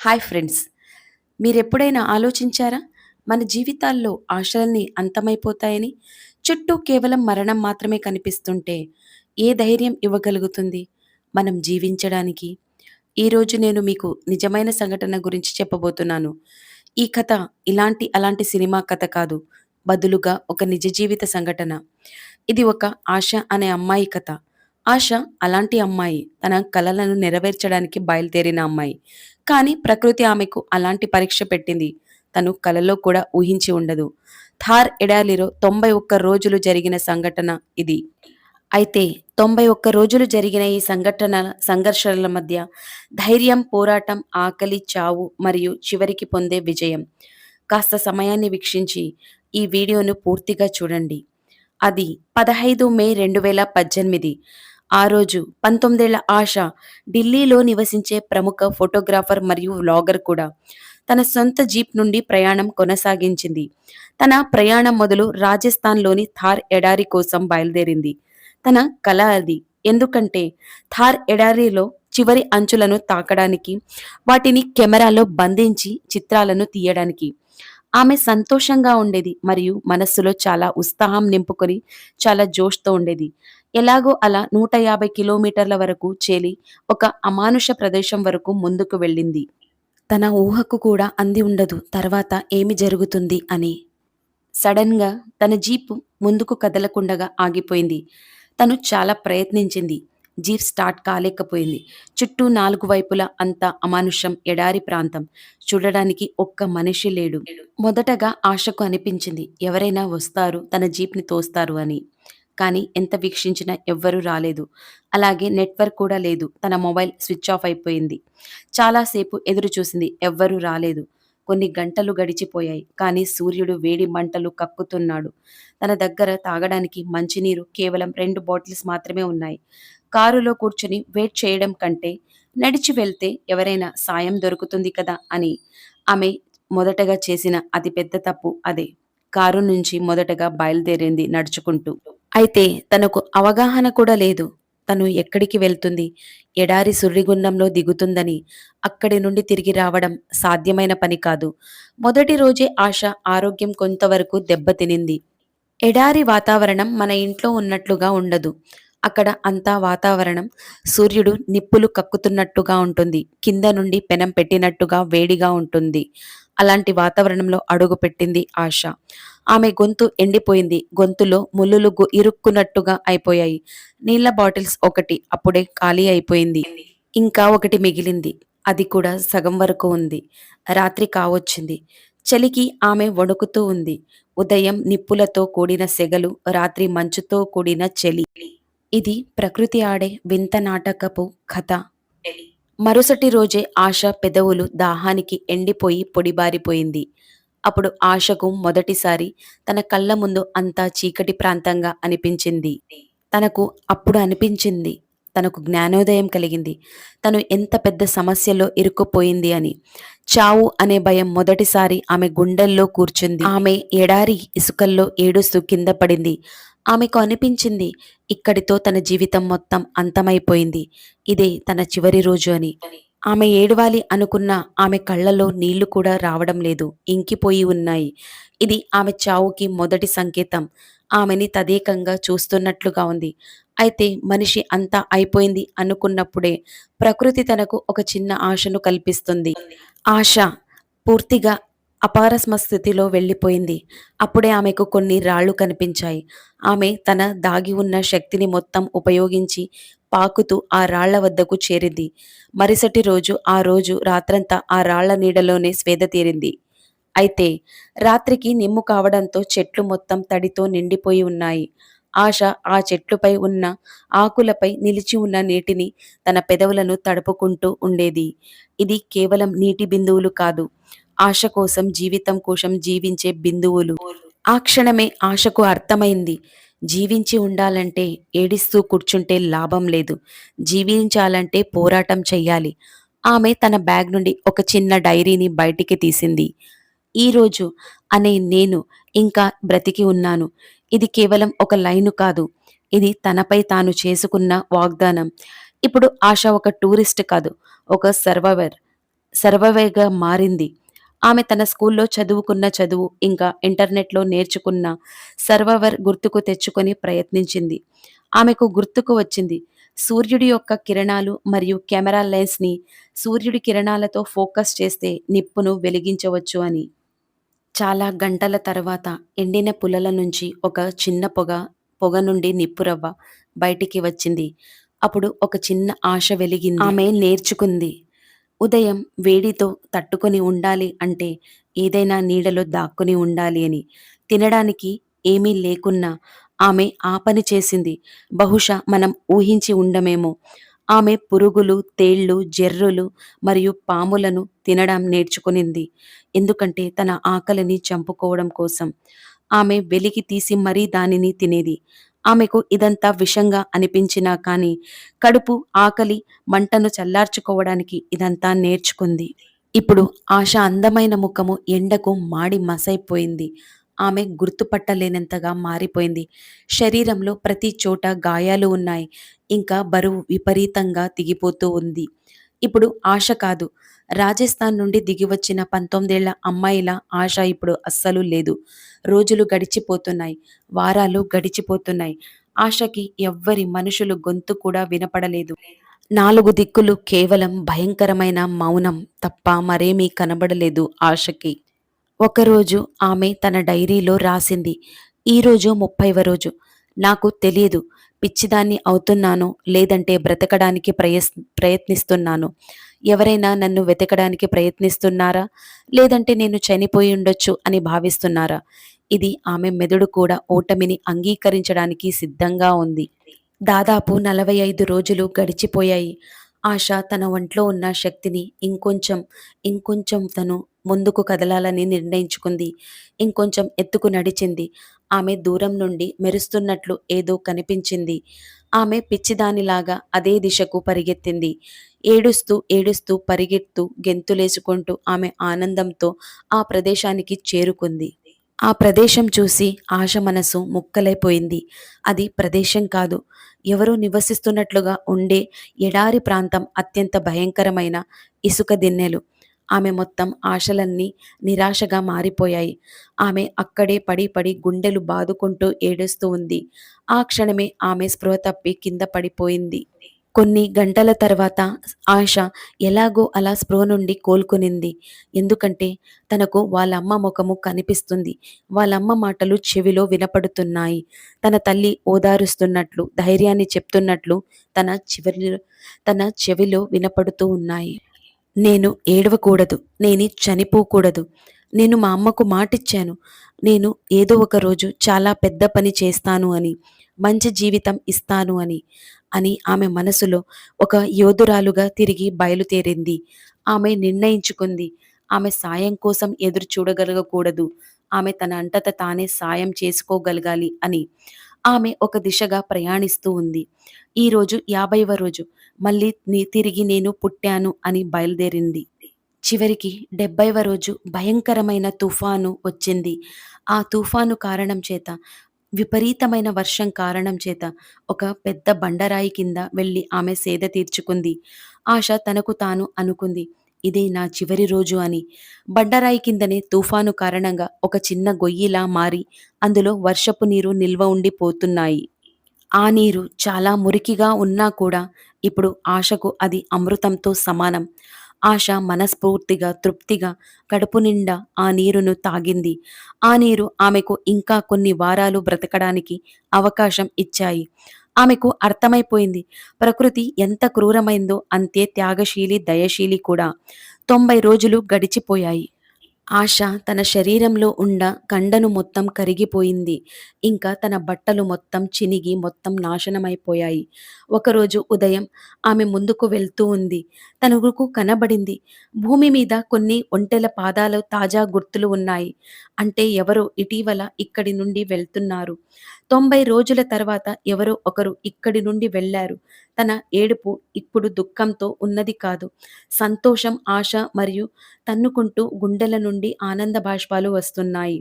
Hi friends. మీరెప్పుడైనా ఆలోచించారా? మన జీవితాల్లో ఆశలన్నీ అంతమైపోతాయని? చుట్టూ కేవలం మరణం మాత్రమే కనిపిస్తుంటే ఏ ధైర్యం ఇవ్వగలుగుతుంది? మనం జీవించడానికి? ఈరోజు నేను మీకు నిజమైన సంఘటన గురించి చెప్పబోతున్నాను. ఈ కథ ఇలాంటి అలాంటి సినిమా కథ కాదు. బదులుగా ఒక నిజ జీవిత సంఘటన. ఇది ఒక ఆశ అనే అమ్మాయి కథ. ఆశ అలాంటి అమ్మాయి తన కలలను నెరవేర్చడానికి బయలుదేరిన అమ్మాయి. కానీ ప్రకృతి ఆమెకు అలాంటి పరీక్ష పెట్టింది. తను కలలో కూడా ఊహించి ఉండదు. థార్ ఎడాలిలో తొంభై ఒక్క రోజులు జరిగిన సంఘటన ఇది. అయితే తొంభై ఒక్క రోజులు జరిగిన ఈ సంఘటన సంఘర్షణల మధ్య ధైర్యం పోరాటం ఆకలి చావు మరియు చివరికి పొందే విజయం. కాస్త సమయాన్ని వీక్షించి ఈ వీడియోను పూర్తిగా చూడండి. అది పదహైదు మే రెండు వేల పద్దెనిమిది. ఆ రోజు పంతొమ్మిదేళ్ళ ఆశ ఢిల్లీలో నివసించే ప్రముఖ ఫోటోగ్రాఫర్ మరియు వ్లాగర్ కూడా. తన సొంత జీప్ నుండి ప్రయాణం కొనసాగించింది. తన ప్రయాణం మొదలు రాజస్థాన్లోని థార్ ఎడారి కోసం బయలుదేరింది. తన కళ అది. ఎందుకంటే థార్ ఎడారిలో చివరి అంచులను తాకడానికి వాటిని కెమెరాలో బంధించి చిత్రాలను తీయడానికి. ఆమె సంతోషంగా ఉండేది మరియు మనస్సులో చాలా ఉత్సాహం నింపుకొని చాలా జోష్తో ఉండేది. ఎలాగో అలా నూట యాభై కిలోమీటర్ల వరకు చేలి ఒక అమానుష ప్రదేశం వరకు ముందుకు వెళ్ళింది. తన ఊహకు కూడా అంది ఉండదు తర్వాత ఏమి జరుగుతుంది అని. సడన్గా తన జీపు ముందుకు కదలకుండగా ఆగిపోయింది. తను చాలా ప్రయత్నించింది. జీప్ స్టార్ట్ కాలేకపోయింది. చుట్టూ నాలుగు వైపులా అంత అమానుషం ఎడారి ప్రాంతం. చూడడానికి ఒక్క మనిషి లేడు. మొదటగా ఆశకు అనిపించింది ఎవరైనా వస్తారు తన జీప్ని తోస్తారు అని. కానీ ఎంత వీక్షించినా ఎవ్వరూ రాలేదు. అలాగే నెట్వర్క్ కూడా లేదు. తన మొబైల్ స్విచ్ ఆఫ్ అయిపోయింది. చాలాసేపు ఎదురు చూసింది ఎవ్వరూ రాలేదు. కొన్ని గంటలు గడిచిపోయాయి. కానీ సూర్యుడు వేడి మంటలు కక్కుతున్నాడు. తన దగ్గర తాగడానికి మంచినీరు కేవలం రెండు బాటిల్స్ మాత్రమే ఉన్నాయి. కారులో కూర్చొని వెయిట్ చేయడం కంటే నడిచి వెళ్తే ఎవరైనా సాయం దొరుకుతుంది కదా అని. ఆమె మొదటగా చేసిన అతిపెద్ద తప్పు అదే. కారు నుంచి మొదటగా బయలుదేరింది నడుచుకుంటూ. అయితే తనకు అవగాహన కూడా లేదు. తను ఎక్కడికి వెళ్తుంది? ఎడారి సుర్రిగుండంలో దిగుతుందని అక్కడి నుండి తిరిగి రావడం సాధ్యమైన పని కాదు. మొదటి రోజే ఆశ ఆరోగ్యం కొంతవరకు దెబ్బతినింది. ఎడారి వాతావరణం మన ఇంట్లో ఉన్నట్లుగా ఉండదు. అక్కడ అంతా వాతావరణం సూర్యుడు నిప్పులు కక్కుతున్నట్టుగా ఉంటుంది. కింద నుండి పెనం పెట్టినట్టుగా వేడిగా ఉంటుంది. అలాంటి వాతావరణంలో అడుగుపెట్టింది ఆశ. ఆమె గొంతు ఎండిపోయింది. గొంతులో ముళ్ళులు ఇరుక్కున్నట్టుగా అయిపోయాయి. నీళ్ళ బాటిల్స్ ఒకటి అప్పుడే ఖాళీ అయిపోయింది. ఇంకా ఒకటి మిగిలింది. అది కూడా సగం వరకు ఉంది. రాత్రి కావచ్చింది. చలికి ఆమె వణుకుతూ ఉంది. ఉదయం నిప్పులతో కూడిన సెగలు రాత్రి మంచుతో కూడిన చలి. ఇది ప్రకృతి ఆడే వింత నాటకపు కథ. మరుసటి రోజే ఆశ పెదవులు దాహానికి ఎండిపోయి పొడిబారిపోయింది. అప్పుడు ఆశకు మొదటిసారి తన కళ్ళ ముందు అంతా చీకటి ప్రాంతంగా అనిపించింది. తనకు అప్పుడు అనిపించింది తనకు జ్ఞానోదయం కలిగింది తను ఎంత పెద్ద సమస్యలో ఇరుక్కుపోయింది అని. చావు అనే భయం మొదటిసారి ఆమె గుండెల్లో కూర్చుంది. ఆమె ఎడారి ఇసుకల్లో ఏడుస్తూ కింద పడింది. ఆమెకు అనిపించింది ఇక్కడితో తన జీవితం మొత్తం అంతమైపోయింది. ఇదే తన చివరి రోజు అని. ఆమె ఏడవాలి అనుకున్న ఆమె కళ్ళలో నీళ్ళు కూడా రావడం లేదు. ఇంకిపోయి ఉన్నాయి. ఇది ఆమె చావుకి మొదటి సంకేతం. ఆమెని తదేకంగా చూస్తున్నట్లుగా ఉంది. అయితే మనిషి అంతా అయిపోయింది అనుకున్నప్పుడే ప్రకృతి తనకు ఒక చిన్న ఆశను కల్పిస్తుంది. ఆశ పూర్తిగా అపారస్మ స్థితిలో వెళ్ళిపోయింది. అప్పుడే ఆమెకు కొన్ని రాళ్ళు కనిపించాయి. ఆమె తన దాగి ఉన్న శక్తిని మొత్తం ఉపయోగించి పాకుతూ ఆ రాళ్ళ వద్దకు చేరింది. మరుసటి రోజు ఆ రోజు రాత్రంతా ఆ రాళ్ళ నీడలోనే స్వేద తీరింది. అయితే రాత్రికి నిమ్ము కావడంతో చెట్లు మొత్తం తడితో నిండిపోయి ఉన్నాయి. ఆశ ఆ చెట్లుపై ఉన్న ఆకులపై నిలిచి ఉన్న నీటిని తన పెదవులను తడుపుకుంటూ ఉండేది. ఇది కేవలం నీటి బిందువులు కాదు. ఆశ కోసం జీవితం కోసం జీవించే బిందువులు. ఆ క్షణమే ఆశకు అర్థమైంది. జీవించి ఉండాలంటే ఏడిస్తూ కూర్చుంటే లాభం లేదు. జీవించాలంటే పోరాటం చెయ్యాలి. ఆమె తన బ్యాగ్ నుండి ఒక చిన్న డైరీని బయటికి తీసింది. ఈరోజు అనే నేను ఇంకా బ్రతికి ఉన్నాను. ఇది కేవలం ఒక లైను కాదు. ఇది తనపై తాను చేసుకున్న వాగ్దానం. ఇప్పుడు ఆశ ఒక టూరిస్ట్ కాదు. ఒక సర్వైవర్ సర్వైవర్‌గా మారింది. ఆమె తన స్కూల్లో చదువుకున్న చదువు, ఇంకా ఇంటర్నెట్‌లో నేర్చుకున్న సర్వవర్ గుర్తుకు తెచ్చుకొని ప్రయత్నించింది. ఆమెకు గుర్తుకు వచ్చింది. సూర్యుడి యొక్క కిరణాలు మరియు కెమెరా లెన్స్‌ని సూర్యుడి కిరణాలతో ఫోకస్ చేస్తే నిప్పును వెలిగించవచ్చు అని. చాలా గంటల తర్వాత ఎండిన పుల్లల నుంచి ఒక చిన్న పొగ, పొగ నుండి నిప్పురవ్వ బయటికి వచ్చింది. అప్పుడు ఒక చిన్న ఆశ వెలిగింది. ఆమె నేర్చుకుంది. ఉదయం వేడితో తట్టుకొని ఉండాలి అంటే ఏదైనా నీడలో దాక్కుని ఉండాలి అని. తినడానికి ఏమీ లేకున్నా ఆమె ఆ పని చేసింది. బహుశా మనం ఊహించి ఉండమేమో. ఆమె పురుగులు, తేళ్ళు, జెర్రులు మరియు పాములను తినడం నేర్చుకునింది. ఎందుకంటే తన ఆకలిని చంపుకోవడం కోసం. ఆమె వెలికి తీసి మరీ దానిని తినేది. ఆమెకు ఇదంతా విషంగా అనిపించినా కానీ కడుపు, ఆకలి, మంటను చల్లార్చుకోవడానికి ఇదంతా నేర్చుకుంది. ఇప్పుడు ఆశ అందమైన ముఖము ఎండకు మాడి మసైపోయింది. ఆమె గుర్తుపట్టలేనంతగా మారిపోయింది. శరీరంలో ప్రతి చోట గాయాలు ఉన్నాయి. ఇంకా బరువు విపరీతంగా దిగిపోతూ ఉంది. ఇప్పుడు ఆశ కాదు. రాజస్థాన్ నుండి దిగివచ్చిన పంతొమ్మిదేళ్ళ అమ్మాయిల ఆశ ఇప్పుడు అస్సలు లేదు. రోజులు గడిచిపోతున్నాయి. వారాలు గడిచిపోతున్నాయి. ఆశకి ఎవ్వరి మనుషులు గొంతు కూడా వినపడలేదు. నాలుగు దిక్కులు కేవలం భయంకరమైన మౌనం తప్ప మరేమీ కనబడలేదు ఆశకి. ఒకరోజు ఆమె తన డైరీలో రాసింది. ఈరోజు ముప్పైవ రోజు. నాకు తెలియదు పిచ్చిదాన్ని అవుతున్నాను లేదంటే బ్రతకడానికి ప్రయస్ ప్రయత్నిస్తున్నాను ఎవరైనా నన్ను వెతకడానికి ప్రయత్నిస్తున్నారా? లేదంటే నేను చనిపోయి ఉండొచ్చు అని భావిస్తున్నారా? ఇది ఆమె మెదడు కూడా ఓటమిని అంగీకరించడానికి సిద్ధంగా ఉంది. దాదాపు నలభై ఐదు రోజులు గడిచిపోయాయి. ఆశ తన ఒంట్లో ఉన్న శక్తిని ఇంకొంచెం, ఇంకొంచెం తను ముందుకు కదలాలని నిర్ణయించుకుంది. ఇంకొంచెం ఎత్తుకు నడిచింది. ఆమె దూరం నుండి మెరుస్తున్నట్లు ఏదో కనిపించింది. ఆమె పిచ్చిదానిలాగా అదే దిశకు పరిగెత్తింది. ఏడుస్తూ, ఏడుస్తూ పరిగెత్తూ గెంతులేసుకుంటూ ఆమె ఆనందంతో ఆ ప్రదేశానికి చేరుకుంది. ఆ ప్రదేశం చూసి ఆశ మనసు ముక్కలైపోయింది. అది ప్రదేశం కాదు. ఎవరో నివసిస్తున్నట్లుగా ఉండే ఎడారి ప్రాంతం అత్యంత భయంకరమైన ఇసుక దిన్నెలు. ఆమె మొత్తం ఆశలన్నీ నిరాశగా మారిపోయాయి. ఆమె అక్కడే పడి పడి గుండెలు బాదుకుంటూ ఏడుస్తూ ఉంది. ఆ క్షణమే ఆమె స్పృహ తప్పి కింద పడిపోయింది. కొన్ని గంటల తర్వాత ఆశ ఎలాగో అలా స్పృహ నుండి కోలుకునింది. ఎందుకంటే తనకు వాళ్ళమ్మ ముఖము కనిపిస్తుంది. వాళ్ళమ్మ మాటలు చెవిలో వినపడుతున్నాయి. తన తల్లి ఓదారుస్తున్నట్లు, ధైర్యాన్ని చెప్తున్నట్లు తన చివరి తన చెవిలో వినపడుతూ ఉన్నాయి. నేను ఏడవకూడదు. నేను చనిపోకూడదు. నేను మా అమ్మకు మాటిచ్చాను. నేను ఏదో ఒక రోజు చాలా పెద్ద పని చేస్తాను అని. మంచి జీవితం ఇస్తాను అని. అని ఆమె మనసులో ఒక యోధురాలుగా తిరిగి బయలుదేరింది. ఆమె నిర్ణయించుకుంది. ఆమె సాయం కోసం ఎదురు చూడగలగకూడదు. ఆమె తన అంతట తానే సాయం చేసుకోగలగాలి అని. ఆమె ఒక దిశగా ప్రయాణిస్తూ ఉంది. ఈరోజు యాభైవ రోజు. మళ్ళీ తిరిగి నేను పుట్టాను అని బయలుదేరింది. చివరికి డెబ్బైవ రోజు భయంకరమైన తుఫాను వచ్చింది. ఆ తుఫాను కారణం చేత విపరీతమైన వర్షం కారణం చేత ఒక పెద్ద బండరాయి కింద వెళ్ళి ఆమె సేద తీర్చుకుంది. ఆశ తనకు తాను అనుకుంది. ఇదే నా చివరి రోజు అని. బండరాయి కిందనే తుఫాను కారణంగా ఒక చిన్న గొయ్యిలా మారి అందులో వర్షపు నీరు నిల్వ ఉండిపోతున్నాయి ఆ నీరు చాలా మురికిగా ఉన్నా కూడా ఇప్పుడు ఆశకు అది అమృతంతో సమానం. ఆశ మనస్ఫూర్తిగా, తృప్తిగా కడుపు నిండా ఆ నీరును తాగింది. ఆ నీరు ఆమెకు ఇంకా కొన్ని వారాలు బ్రతకడానికి అవకాశం ఇచ్చాయి. ఆమెకు అర్థమైపోయింది. ప్రకృతి ఎంత క్రూరమైందో అంతే త్యాగశీలి, దయశీలి కూడా. తొంభై రోజులు గడిచిపోయాయి. ఆశ తన శరీరంలో ఉన్న కండను మొత్తం కరిగిపోయింది. ఇంకా తన బట్టలు మొత్తం చినిగి మొత్తం నాశనమైపోయాయి. ఒకరోజు ఉదయం ఆమె ముందుకు వెళ్తూ ఉంది. తనకు కనబడింది. భూమి మీద కొన్ని ఒంటెల పాదాలు తాజా గుర్తులు ఉన్నాయి. అంటే ఎవరో ఇటీవల ఇక్కడి నుండి వెళ్తున్నారు. తొంభై రోజుల తర్వాత ఎవరో ఒకరు ఇక్కడి నుండి వెళ్ళారు. తన ఏడుపు ఇప్పుడు దుఃఖంతో ఉన్నది కాదు. సంతోషం, ఆశ మరియు తన్నుకుంటూ గుండెల నుండి ఆనంద బాష్పాలు వస్తున్నాయి.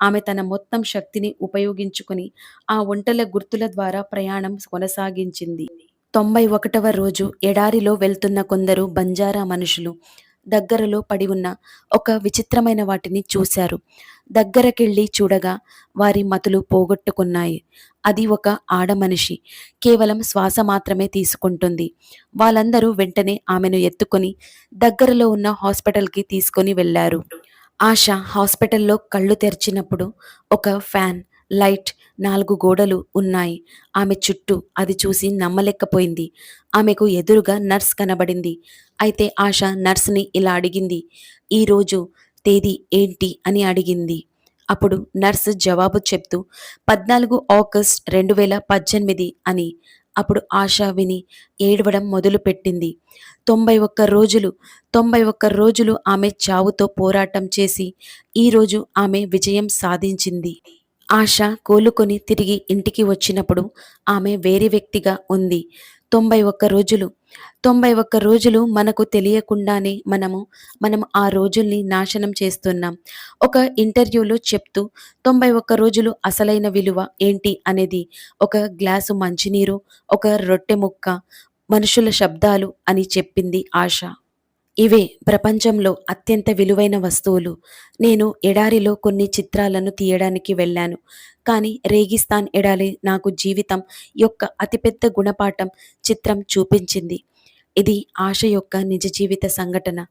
ఆమె తన మొత్తం శక్తిని ఉపయోగించుకుని ఆ ఒంటల గుర్తుల ద్వారా ప్రయాణం కొనసాగించింది. తొంభై ఒకటవ రోజు ఎడారిలో వెళ్తున్న కొందరు బంజారా మనుషులు దగ్గరలో పడి ఉన్న ఒక విచిత్రమైన వాటిని చూశారు. దగ్గరకెళ్ళి చూడగా వారి మతులు పోగొట్టుకున్నాయి. అది ఒక ఆడమనిషి కేవలం శ్వాస మాత్రమే తీసుకుంటుంది. వాళ్ళందరూ వెంటనే ఆమెను ఎత్తుకొని దగ్గరలో ఉన్న హాస్పిటల్కి తీసుకొని వెళ్ళారు. ఆశ హాస్పిటల్లో కళ్ళు తెరిచినప్పుడు ఒక ఫ్యాన్ లైట్ నాలుగు గోడలు ఉన్నాయి. ఆమె చుట్టూ అది చూసి నమ్మలేకపోయింది. ఆమెకు ఎదురుగా నర్స్ కనబడింది. అయితే ఆశ నర్స్ని ఇలా అడిగింది. ఈరోజు తేదీ ఏంటి అని అడిగింది. అప్పుడు నర్స్ జవాబు చెప్తూ పద్నాలుగు ఆగస్ట్ రెండు వేల పద్దెనిమిది అని. అప్పుడు ఆశ విని ఏడవడం మొదలుపెట్టింది. తొంభై ఒక్క రోజులు తొంభై ఒక్క రోజులు ఆమె చావుతో పోరాటం చేసి ఈరోజు ఆమె విజయం సాధించింది. ఆశ కోలుకొని తిరిగి ఇంటికి వచ్చినప్పుడు ఆమె వేరే వ్యక్తిగా ఉంది. తొంభై ఒక్క రోజులు. తొంభై ఒక్క రోజులు మనకు తెలియకుండానే మనము మనం ఆ రోజుల్ని నాశనం చేస్తున్నాం. ఒక ఇంటర్వ్యూలో చెప్తూ తొంభై ఒక్క రోజులు అసలైన విలువ ఏంటి అనేది ఒక గ్లాసు మంచినీరు ఒక రొట్టె ముక్క మనుషుల శబ్దాలు అని చెప్పింది ఆశ. ఇవే ప్రపంచంలో అత్యంత విలువైన వస్తువులు. నేను ఎడారిలో కొన్ని చిత్రాలను తీయడానికి వెళ్ళాను. కానీ రేగిస్తాన్ ఎడారి నాకు జీవితం యొక్క అతిపెద్ద గుణపాఠం చిత్రం చూపించింది. ఇది ఆశ యొక్క నిజ జీవిత సంఘటన.